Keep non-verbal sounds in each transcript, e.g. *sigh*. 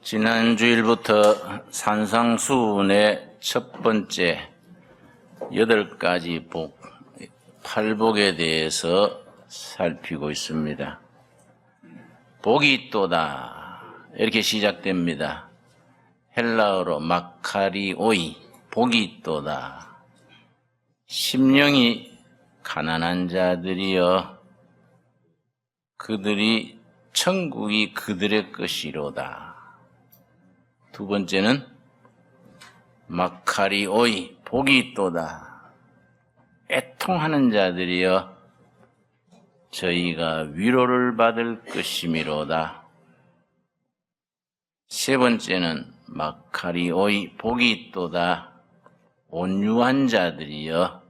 지난 주일부터 산상수훈의 첫 번째 여덟 가지 복, 팔복에 대해서 살피고 있습니다. 복이 있도다. 이렇게 시작됩니다. 헬라어로 마카리오이, 복이 있도다. 심령이 가난한 자들이여, 그들이 천국이 그들의 것이로다. 두 번째는 마카리오이 복이 있도다. 애통하는 자들이여 저희가 위로를 받을 것이미로다. 세 번째는 마카리오이 복이 있도다. 온유한 자들이여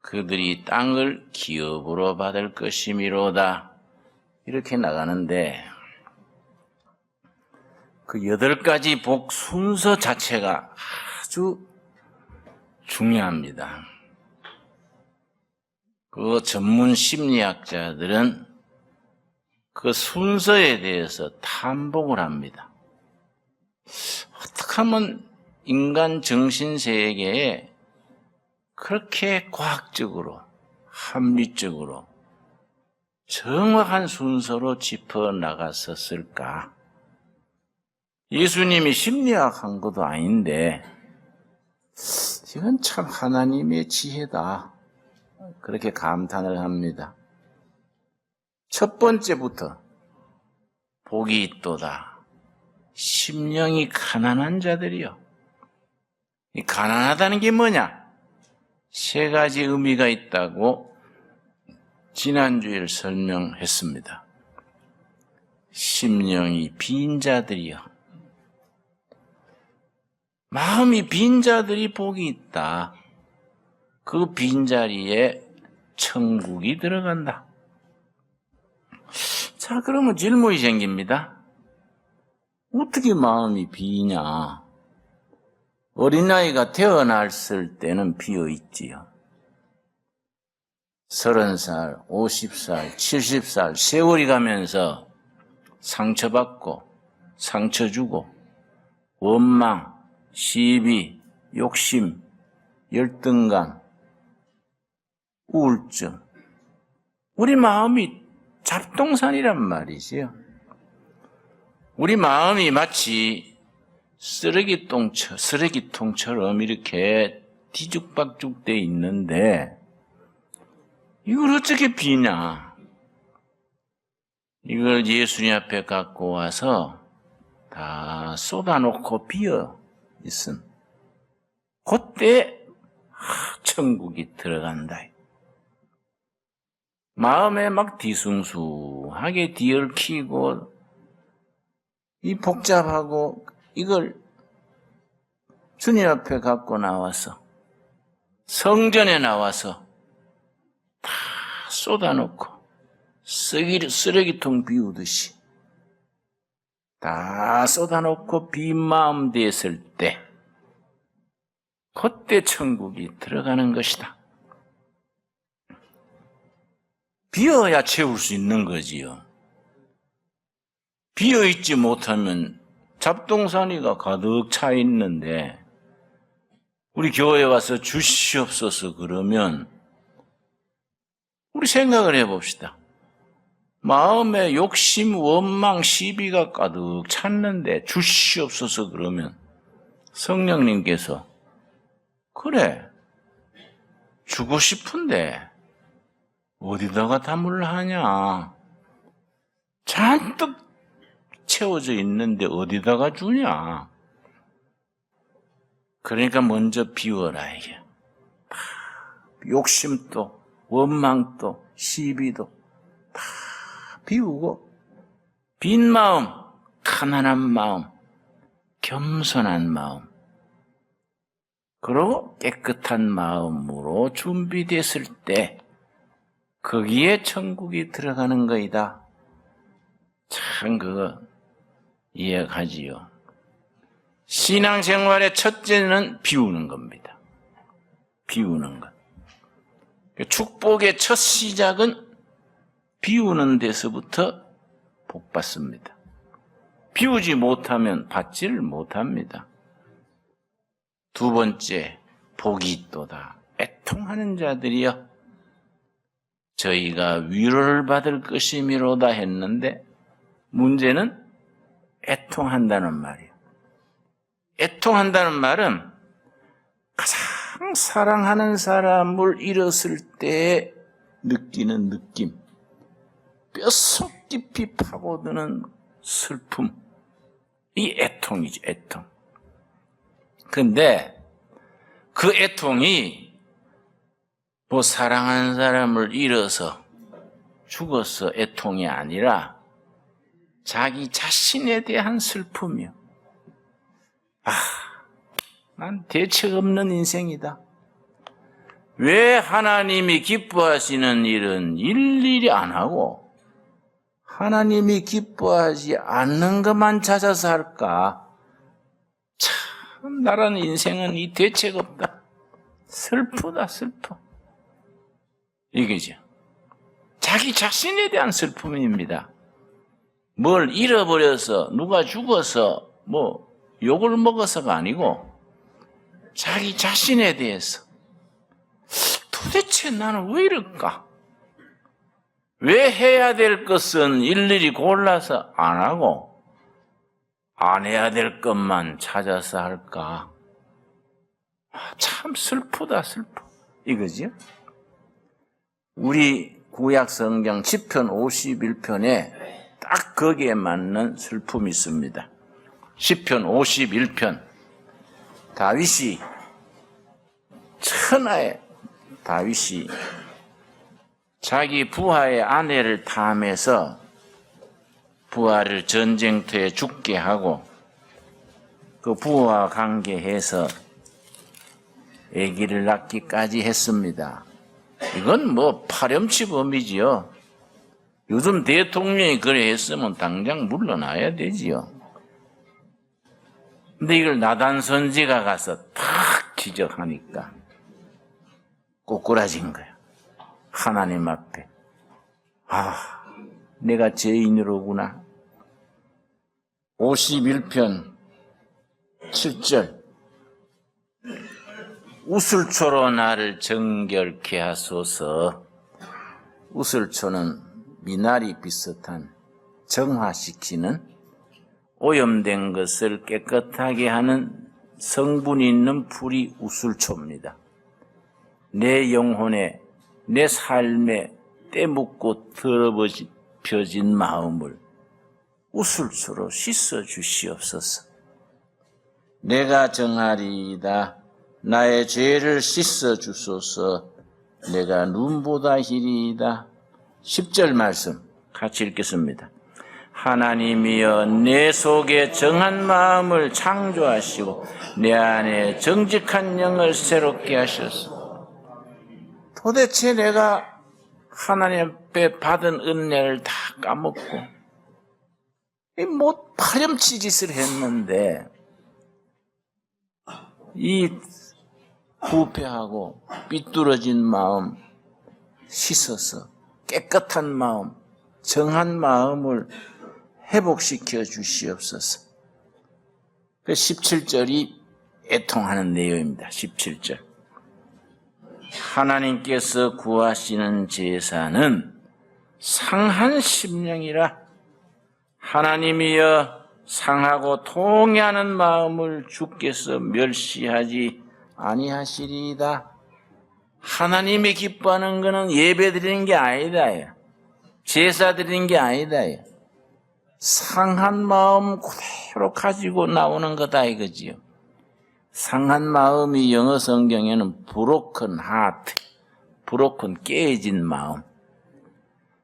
그들이 땅을 기업으로 받을 것이미로다. 이렇게 나가는데 그 여덟 가지 복 순서 자체가 아주 중요합니다. 그 전문 심리학자들은 그 순서에 대해서 탐복을 합니다. 어떻게 하면 인간 정신 세계에 그렇게 과학적으로, 합리적으로, 정확한 순서로 짚어 나갔었을까? 예수님이 심리학 한 것도 아닌데, 이건 참 하나님의 지혜다. 그렇게 감탄을 합니다. 첫 번째부터, 복이 있도다. 심령이 가난한 자들이요. 이 가난하다는 게 뭐냐? 세 가지 의미가 있다고 지난주에 설명했습니다. 심령이 빈 자들이요. 마음이 빈 자들이 복이 있다. 그 빈자리에 천국이 들어간다. 자, 그러면 질문이 생깁니다. 어떻게 마음이 비냐? 어린아이가 태어났을 때는 비어 있지요. 서른 살, 오십 살, 칠십 살, 세월이 가면서 상처받고, 상처 주고, 원망, 시비, 욕심, 열등감, 우울증. 우리 마음이 잡동산이란 말이지요. 우리 마음이 마치 쓰레기통처, 쓰레기통처럼 이렇게 뒤죽박죽 돼 있는데, 이걸 어떻게 비냐? 이걸 예수님 앞에 갖고 와서 다 쏟아놓고 비어 있음. 그때 천국이 들어간다. 마음에 막 뒤숭숭하게 뒤얽히고 이 복잡하고 이걸 주님 앞에 갖고 나와서 성전에 나와서 다 쏟아놓고 쓰레기통 비우듯이 다 쏟아놓고 빈 마음 됐을 때 그때 천국이 들어가는 것이다. 비어야 채울 수 있는 거지요. 비어 있지 못하면 잡동사니가 가득 차 있는데 우리 교회 와서 주시옵소서 그러면 우리 생각을 해봅시다. 마음에 욕심, 원망, 시비가 가득 찼는데 주시옵소서 그러면 성령님께서 그래 주고 싶은데 어디다가 담을 하냐? 잔뜩 채워져 있는데 어디다가 주냐? 그러니까 먼저 비워라 이게. 욕심도 원망도 시비도 다 비우고 빈 마음 가난한 마음 겸손한 마음 그리고 깨끗한 마음으로 준비됐을 때 거기에 천국이 들어가는 거이다. 참 그거 이해가지요. 신앙생활의 첫째는 비우는 겁니다. 비우는 것. 축복의 첫 시작은 비우는 데서부터 복 받습니다. 비우지 못하면 받지를 못합니다. 두 번째, 복이 있도다. 애통하는 자들이여. 저희가 위로를 받을 것이미로다 했는데, 문제는 애통한다는 말이에요. 애통한다는 말은 가장 사랑하는 사람을 잃었을 때 느끼는 느낌, 뼛속 깊이 파고드는 슬픔, 이 애통이지, 애통. 근데 그 애통이 뭐 사랑하는 사람을 잃어서 죽어서 애통이 아니라 자기 자신에 대한 슬픔이요. 아, 난 대책 없는 인생이다. 왜 하나님이 기뻐하시는 일은 일일이 안 하고 하나님이 기뻐하지 않는 것만 찾아서 할까? 참, 나라는 인생은 이 대책 없다. 슬프다, 슬퍼. 이거죠. 자기 자신에 대한 슬픔입니다. 뭘 잃어버려서, 누가 죽어서, 뭐, 욕을 먹어서가 아니고, 자기 자신에 대해서. 도대체 나는 왜 이럴까? 왜 해야 될 것은 일일이 골라서 안 하고, 안 해야 될 것만 찾아서 할까? 아, 참 슬프다, 슬퍼. 이거지요? 우리 구약 성경 10편 51편에 딱 거기에 맞는 슬픔이 있습니다. 10편 51편. 다윗이 천하의 다윗이 자기 부하의 아내를 탐해서 부하를 전쟁터에 죽게 하고 그 부하와 관계해서 아기를 낳기까지 했습니다. 이건 뭐 파렴치범이지요. 요즘 대통령이 그래 했으면 당장 물러나야 되지요. 근데 이걸 나단 선지가 가서 탁 지적하니까 꼬꾸라진 거야. 하나님 앞에. 아, 내가 죄인으로구나. 51편 7절. 우슬초로 나를 정결케 하소서. 우슬초는 미나리 비슷한 정화시키는 오염된 것을 깨끗하게 하는 성분이 있는 풀이 우슬초입니다. 내 영혼에, 내 삶에 때묻고 더러워진 마음을 우슬초로 씻어 주시옵소서. 내가 정하리이다. 나의 죄를 씻어 주소서. 내가 눈보다 희리이다. 10절 말씀 같이 읽겠습니다. 하나님이여 내 속에 정한 마음을 창조하시고 내 안에 정직한 영을 새롭게 하셨소. 도대체 내가 하나님 앞에 받은 은혜를 다 까먹고 못 파렴치 짓을 했는데 이 부패하고 삐뚤어진 마음 씻어서 깨끗한 마음, 정한 마음을 회복시켜 주시옵소서. 그 17절이 애통하는 내용입니다. 17절. 하나님께서 구하시는 제사는 상한 심령이라 하나님이여 상하고 통해하는 마음을 주께서 멸시하지 아니하시리이다. 하나님이 기뻐하는 것은 예배 드리는 게 아니다. 제사 드리는 게 아니다. 상한 마음 그대로 가지고 나오는 거다 이거지요. 상한 마음이 영어 성경에는 broken heart, broken 깨진 마음.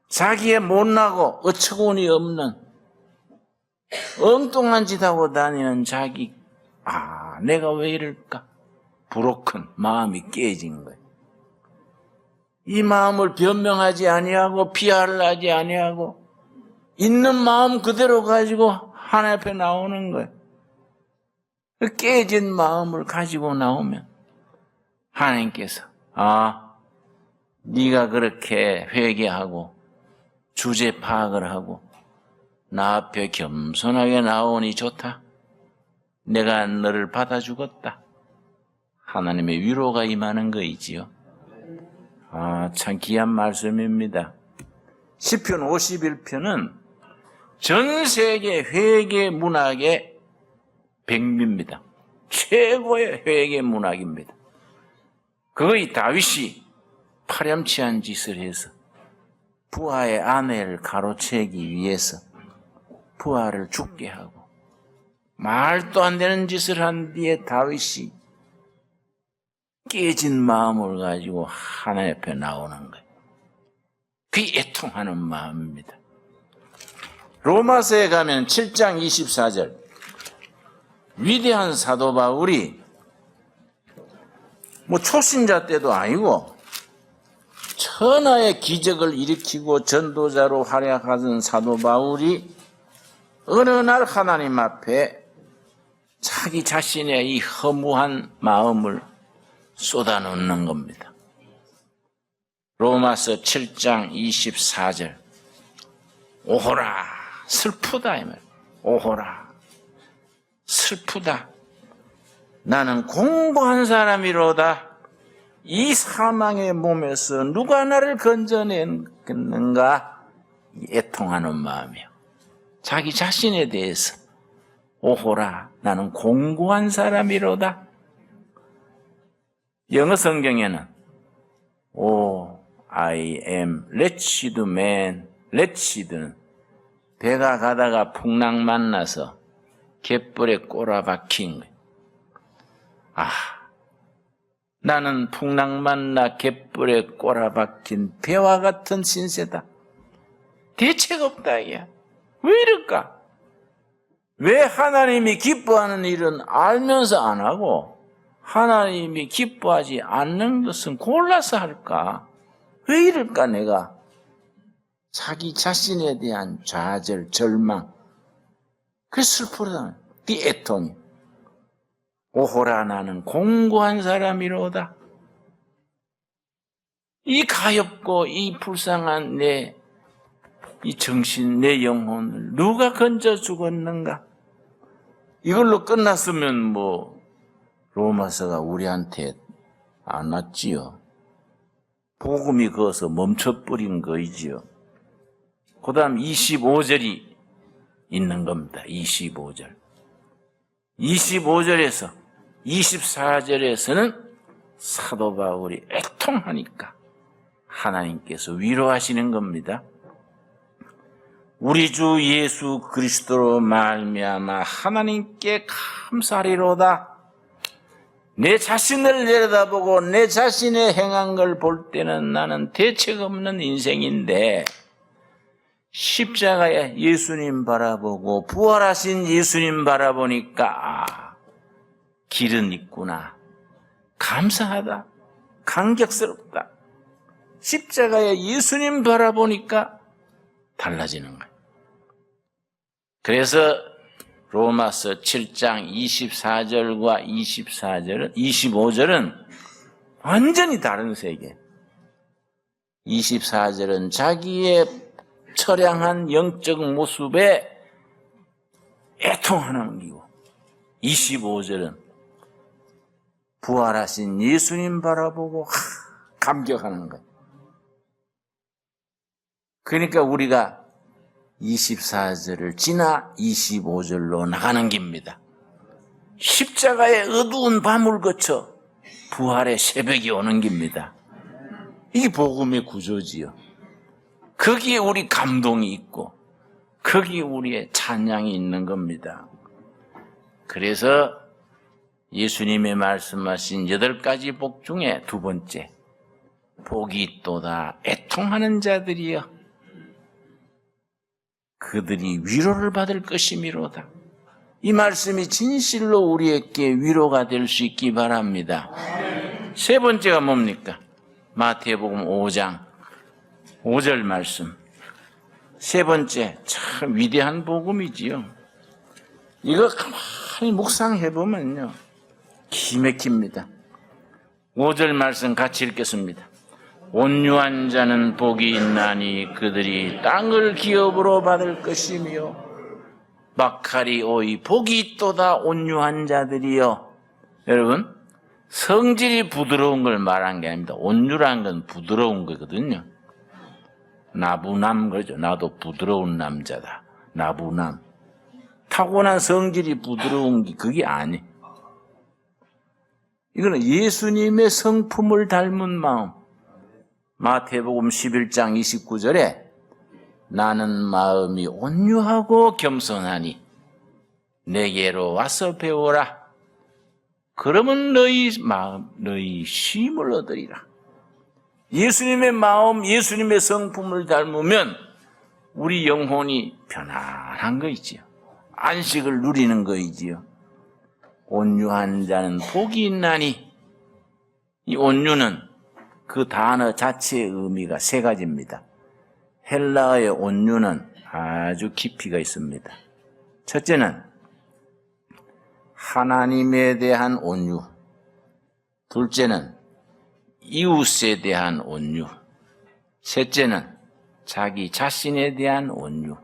자기의 못나고 어처구니 없는 엉뚱한 짓 하고 다니는 자기 아 내가 왜 이럴까? broken 마음이 깨진 거예요. 이 마음을 변명하지 아니하고 피하를 하지 아니하고 있는 마음 그대로 가지고 하나님 앞에 나오는 거예요. 그 깨진 마음을 가지고 나오면 하나님께서 아 네가 그렇게 회개하고 주제 파악을 하고 나 앞에 겸손하게 나오니 좋다. 내가 너를 받아주겠다. 하나님의 위로가 임하는 거이지요. 아, 참 귀한 말씀입니다. 시편 51편은 전 세계 회계 문학의 백미입니다. 최고의 회계 문학입니다. 그의 다윗이 파렴치한 짓을 해서 부하의 아내를 가로채기 위해서 부하를 죽게 하고 말도 안 되는 짓을 한 뒤에 다윗이 깨진 마음을 가지고 하나님 앞에 나오는 거예요. 그 애통하는 마음입니다. 로마서에 가면 7장 24절 위대한 사도 바울이 뭐 초신자 때도 아니고 천하의 기적을 일으키고 전도자로 활약하던 사도 바울이 어느 날 하나님 앞에 자기 자신의 이 허무한 마음을 쏟아놓는 겁니다. 로마서 7장 24절 오호라 슬프다 이 말. 오호라 슬프다. 나는 공부한 사람이로다. 이 사망의 몸에서 누가 나를 건져내겠는가? 애통하는 마음이요. 자기 자신에 대해서 오호라 나는 공고한 사람이로다. 영어 성경에는 오 I am wretched man wretched는 배가 가다가 풍랑 만나서 갯벌에 꼬라박힌. 아 나는 풍랑 만나 갯벌에 꼬라박힌 배와 같은 신세다. 대책 없다 이야. 왜 이럴까? 왜 하나님이 기뻐하는 일은 알면서 안 하고 하나님이 기뻐하지 않는 것은 골라서 할까? 왜 이럴까 내가? 자기 자신에 대한 좌절, 절망. 그 슬프다. 그 애통이. 오호라 나는 공고한 사람이로다. 이 가엽고 이 불쌍한 내 이 정신, 내 영혼을 누가 건져 죽었는가? 이걸로 끝났으면 뭐 로마서가 우리한테 안 왔지요. 복음이 거서 멈춰버린 거이지요. 그 다음 25절이 있는 겁니다. 25절. 25절에서 24절에서는 사도 바울이 애통하니까 하나님께서 위로하시는 겁니다. 우리 주 예수 그리스도로 말미암아 하나님께 감사리로다. 내 자신을 내려다보고 내 자신의 행한 걸 볼 때는 나는 대책 없는 인생인데 십자가에 예수님 바라보고 부활하신 예수님 바라보니까 아, 길은 있구나. 감사하다. 감격스럽다. 십자가에 예수님 바라보니까 달라지는 거예요. 그래서 로마서 7장 24절과 24절은 25절은 완전히 다른 세계. 24절은 자기의 처량한 영적 모습에 애통하는 기고 25절은 부활하신 예수님 바라보고 하, 감격하는 것. 그러니까 우리가 24절을 지나 25절로 나가는 길입니다. 십자가의 어두운 밤을 거쳐 부활의 새벽이 오는 길입니다. 이게 복음의 구조지요. 거기에 우리 감동이 있고, 거기에 우리의 찬양이 있는 겁니다. 그래서 예수님의 말씀하신 여덟 가지 복 중에 두 번째, 복이 있도다 애통하는 자들이여. 그들이 위로를 받을 것이미로다. 이 말씀이 진실로 우리에게 위로가 될 수 있기 바랍니다. 세 번째가 뭡니까? 마태복음 5장 5절 말씀. 세 번째, 참 위대한 복음이지요. 이거 가만히 묵상해보면요. 기맥힙니다. 5절 말씀 같이 읽겠습니다. 온유한 자는 복이 있나니 그들이 땅을 기업으로 받을 것이며 막하리 오이 복이 있도다 온유한 자들이여 여러분 성질이 부드러운 걸 말한 게 아닙니다 온유란 건 부드러운 거거든요 나부남 그러죠. 나도 부드러운 남자다. 나부남. 타고난 성질이 부드러운 게 그게 아니. 이거는 예수님의 성품을 닮은 마음. 마태복음 11장 29절에 나는 마음이 온유하고 겸손하니 내게로 와서 배워라. 그러면 너희 마음, 너희 쉼을 얻으리라. 예수님의 마음, 예수님의 성품을 닮으면 우리 영혼이 편안한 거 있지요. 안식을 누리는 거이지요. 온유한 자는 복이 있나니 이 온유는 그 단어 자체의 의미가 세 가지입니다. 헬라어의 온유는 아주 깊이가 있습니다. 첫째는 하나님에 대한 온유. 둘째는 이웃에 대한 온유. 셋째는 자기 자신에 대한 온유.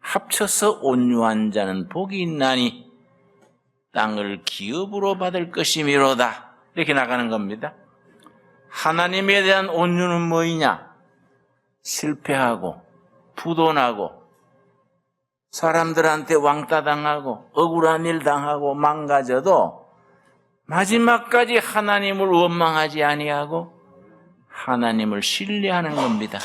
합쳐서 온유한 자는 복이 있나니 땅을 기업으로 받을 것이미로다. 이렇게 나가는 겁니다. 하나님에 대한 온유는 뭐이냐? 실패하고 부도나고 사람들한테 왕따 당하고 억울한 일 당하고 망가져도 마지막까지 하나님을 원망하지 아니하고 하나님을 신뢰하는 겁니다.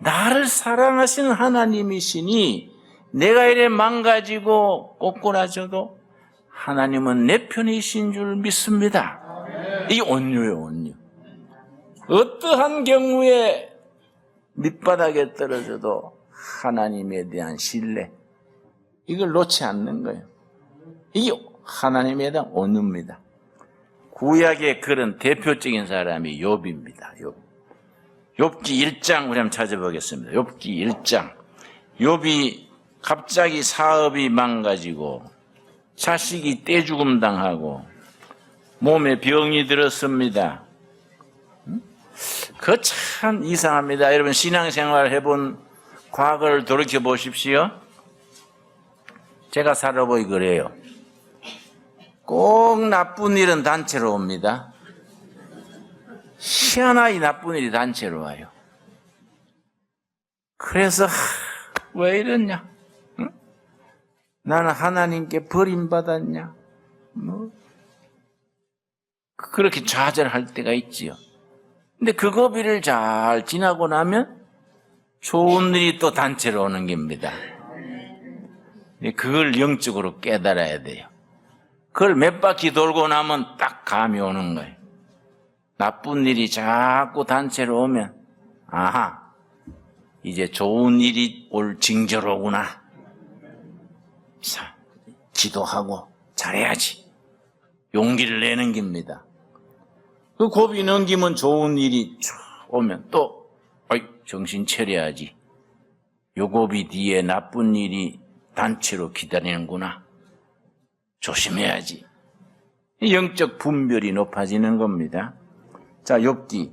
나를 사랑하시는 하나님이시니 내가 이래 망가지고 꼬꾸라져도 하나님은 내 편이신 줄 믿습니다. 이 온유예요, 온유. 어떠한 경우에 밑바닥에 떨어져도 하나님에 대한 신뢰, 이걸 놓지 않는 거예요. 이게 하나님에 대한 온유입니다. 구약의 그런 대표적인 사람이 욥입니다. 욥. 욥기 1장 우리 한번 찾아보겠습니다. 욥기 1장. 욥이 갑자기 사업이 망가지고 자식이 떼죽음 당하고 몸에 병이 들었습니다. 그 참 이상합니다. 여러분 신앙생활 해본 과거를 돌이켜 보십시오. 제가 살아보이 그래요. 꼭 나쁜 일은 단체로 옵니다. 희한하게 나쁜 일이 단체로 와요. 그래서 하, 왜 이러냐? 응? 나는 하나님께 버림받았냐? 뭐 그렇게 좌절할 때가 있지요. 근데 그 고비를 잘 지나고 나면 좋은 일이 또 단체로 오는 겁니다. 그걸 영적으로 깨달아야 돼요. 그걸 몇 바퀴 돌고 나면 딱 감이 오는 거예요. 나쁜 일이 자꾸 단체로 오면, 아하, 이제 좋은 일이 올 징조로구나. 자, 기도하고 잘해야지. 용기를 내는 겁니다. 그 고비 넘기면 좋은 일이 쭉 오면 또, 어이, 정신 차려야지. 요 고비 뒤에 나쁜 일이 단체로 기다리는구나. 조심해야지. 영적 분별이 높아지는 겁니다. 자, 욥기.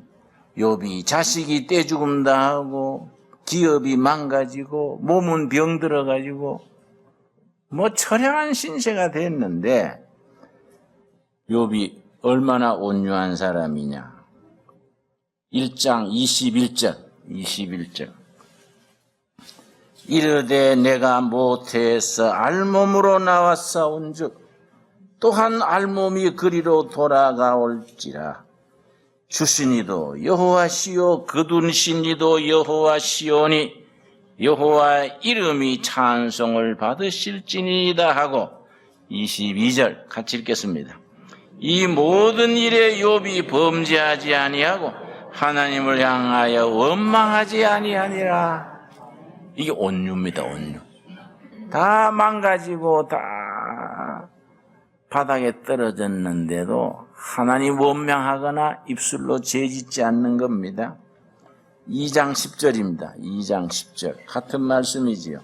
욥이 자식이 떼 죽음 당하고 기업이 망가지고 몸은 병 들어가지고 뭐 처량한 신세가 됐는데 욥이 얼마나 온유한 사람이냐. 1장 21절, 21절. 이르되 내가 모태에서 알몸으로 나왔사온 즉, 또한 알몸이 그리로 돌아가올지라. 주신이도 여호와시요 그둔신이도 여호와시오니 여호와 이름이 찬송을 받으실지니이다 하고 22절 같이 읽겠습니다. 이 모든 일에 욥이 범죄하지 아니하고 하나님을 향하여 원망하지 아니하니라. 이게 온유입니다, 온유. 다 망가지고 다 바닥에 떨어졌는데도 하나님 원망하거나 입술로 죄짓지 않는 겁니다. 2장 10절입니다. 2장 10절. 같은 말씀이지요.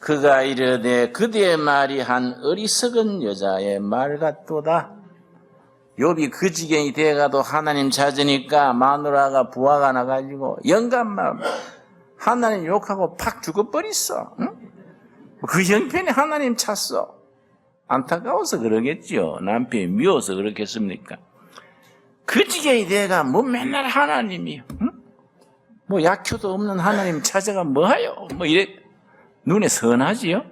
그가 이르되 그대의 말이 한 어리석은 여자의 말 같도다. 욥이 그 지경이 돼가도 하나님 찾으니까 마누라가 부하가 나가지고 영감만 하나님 욕하고 팍 죽어버렸어. 응? 그 형편에 하나님 찾어. 안타까워서 그러겠지요. 남편이 미워서 그렇겠습니까? 그 지경이 내가 뭐 맨날 하나님이, 응? 뭐 약효도 없는 하나님 찾아가 뭐하요? 뭐 이래, 눈에 선하지요?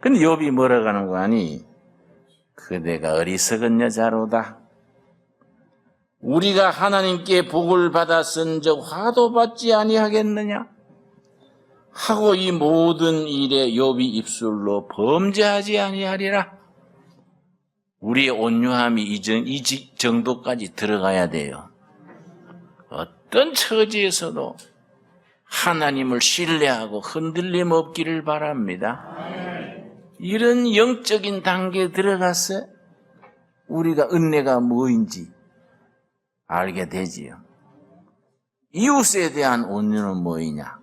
근데 욥이 뭐라 가는 거 아니? 그대가 어리석은 여자로다. 우리가 하나님께 복을 받았은 적 화도 받지 아니하겠느냐? 하고 이 모든 일에 욥이 입술로 범죄하지 아니하리라. 우리의 온유함이 이 정- 이 지- 정도까지 들어가야 돼요. 어떤 처지에서도 하나님을 신뢰하고 흔들림 없기를 바랍니다. 이런 영적인 단계에 들어가서 우리가 은혜가 뭐인지 알게 되지요. 이웃에 대한 온유는 뭐이냐?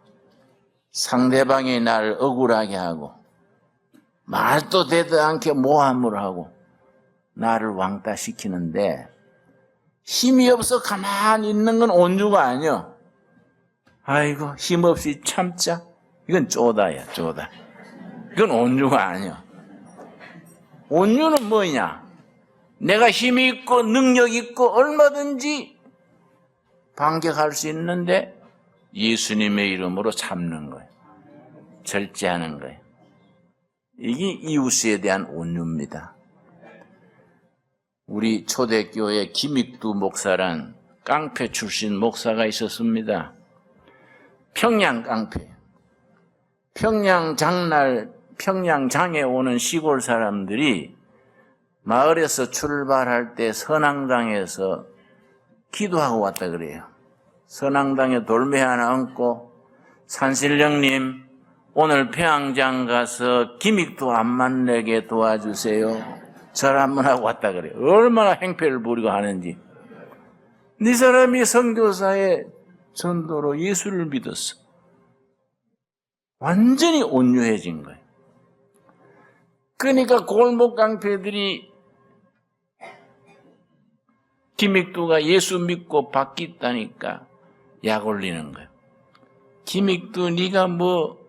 상대방이 나를 억울하게 하고 말도 되도 않게 모함을 하고 나를 왕따시키는데 힘이 없어 가만히 있는 건 온유가 아니요. 아이고 힘없이 참자. 이건 쪼다야 쪼다. 이건 온유가 아니야. 온유는 뭐냐? 내가 힘이 있고 능력 있고 얼마든지 반격할 수 있는데 예수님의 이름으로 참는 거예요. 절제하는 거예요. 이게 이웃에 대한 온유입니다. 우리 초대교회 김익두 목사란 깡패 출신 목사가 있었습니다. 평양 깡패. 평양 장날, 평양 장에 오는 시골 사람들이 마을에서 출발할 때 선앙당에서 기도하고 왔다 그래요. 선앙당에 돌메 하나 얹고 산신령님 오늘 평양장 가서 기믹도 안 만나게 도와주세요. 절 한번 하고 왔다 그래요. 얼마나 행패를 부리고 하는지. 네 사람이 선교사의 전도로 예수를 믿었어. 완전히 온유해진 거예요. 그러니까 골목 깡패들이 김익두가 예수 믿고 바뀌었다니까 약 올리는 거예요. 김익두 네가 뭐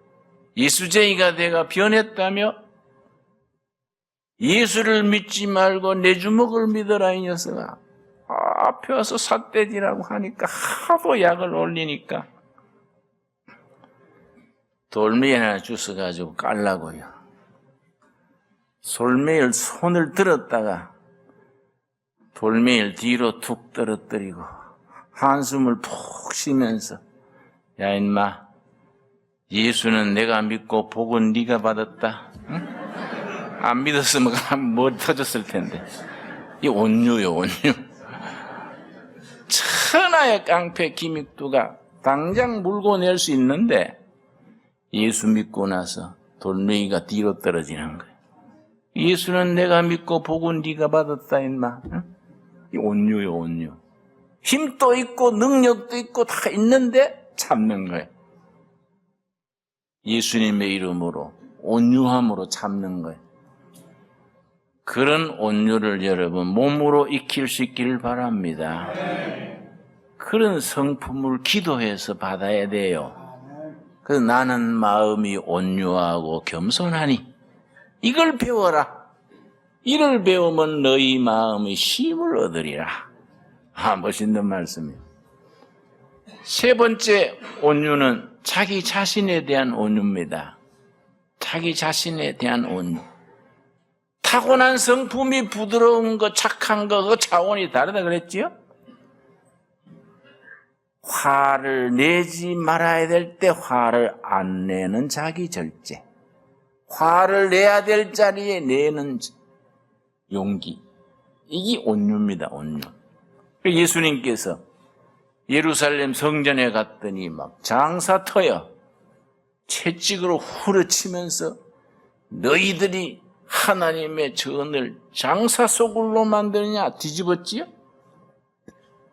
예수쟁이가 내가 변했다며 예수를 믿지 말고 내 주먹을 믿어라 이 녀석아. 아, 앞에 와서 삿대질하고 하니까 하도 약을 올리니까 돌멩이 하나 주워가지고 깔라고요. 돌멩이를 손을 들었다가 돌멩이를 뒤로 툭 떨어뜨리고 한숨을 푹 쉬면서 야 인마 예수는 내가 믿고 복은 네가 받았다. 응? 안 믿었으면 *laughs* 머리 터졌을 텐데. 이 온유요 온유. 천하의 깡패 기믹두가 당장 물고 낼 수 있는데 예수 믿고 나서 돌멩이가 뒤로 떨어지는 거예요. 예수는 내가 믿고 복은 네가 받았다 임마. 응? 이 온유요 온유. 힘도 있고 능력도 있고 다 있는데 참는 거예요. 예수님의 이름으로 온유함으로 참는 거예요. 그런 온유를 여러분 몸으로 익힐 수 있기를 바랍니다. 그런 성품을 기도해서 받아야 돼요. 그래서 나는 마음이 온유하고 겸손하니 이걸 배워라. 이를 배우면 너희 마음의 힘을 얻으리라. 아, 멋있는 말씀이에요. 세 번째 온유는 자기 자신에 대한 온유입니다. 자기 자신에 대한 온유. 타고난 성품이 부드러운 거, 착한 거, 그 차원이 다르다 그랬지요? 화를 내지 말아야 될 때 화를 안 내는 자기 절제. 화를 내야 될 자리에 내는 용기. 이게 온유입니다, 온유. 예수님께서 예루살렘 성전에 갔더니 막 장사 터여 채찍으로 후려치면서 너희들이 하나님의 전을 장사 속을로 만드느냐 뒤집었지요?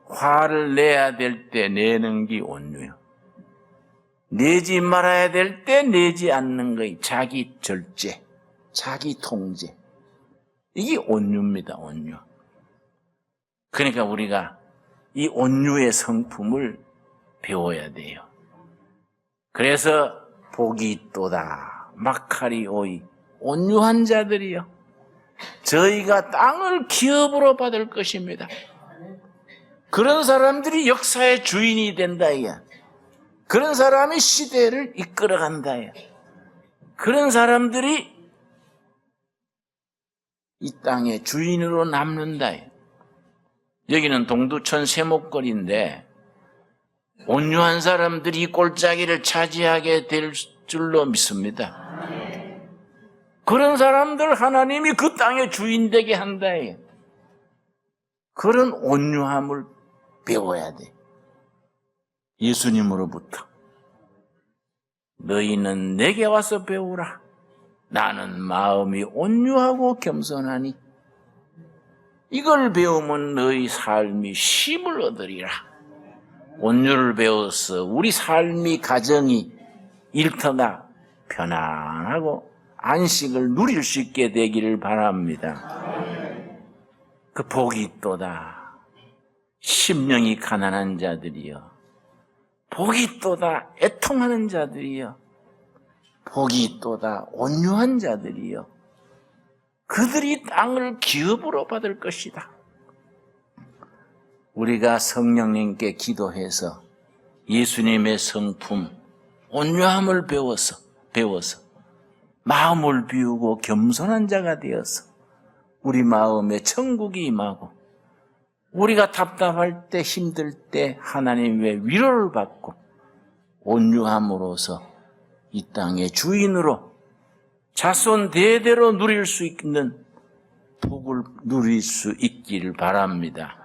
화를 내야 될 때 내는 게 온유요. 내지 말아야 될 때 내지 않는 것이 자기 절제, 자기 통제. 이게 온유입니다, 온유. 그러니까 우리가 이 온유의 성품을 배워야 돼요. 그래서 복이 있도다. 마카리오이 온유한 자들이요. 저희가 땅을 기업으로 받을 것입니다. 그런 사람들이 역사의 주인이 된다 이야. 그런 사람이 시대를 이끌어 간다 이야. 그런 사람들이 이 땅의 주인으로 남는다. 여기는 동두천 세목거리인데 온유한 사람들이 이 꼴짜기를 차지하게 될 줄로 믿습니다. 그런 사람들 하나님이 그 땅의 주인 되게 한다. 그런 온유함을 배워야 돼. 예수님으로부터. 너희는 내게 와서 배우라. 나는 마음이 온유하고 겸손하니. 이걸 배우면 너희 삶이 쉼을 얻으리라. 온유를 배워서 우리 삶이 가정이 일터가 편안하고 안식을 누릴 수 있게 되기를 바랍니다. 그 복이 있도다. 심령이 가난한 자들이여. 복이 있도다. 애통하는 자들이여. 복이 있도다. 온유한 자들이여. 그들이 땅을 기업으로 받을 것이다. 우리가 성령님께 기도해서 예수님의 성품, 온유함을 배워서, 배워서, 마음을 비우고 겸손한 자가 되어서, 우리 마음에 천국이 임하고, 우리가 답답할 때, 힘들 때 하나님의 위로를 받고, 온유함으로서 이 땅의 주인으로 자손 대대로 누릴 수 있는 복을 누릴 수 있기를 바랍니다.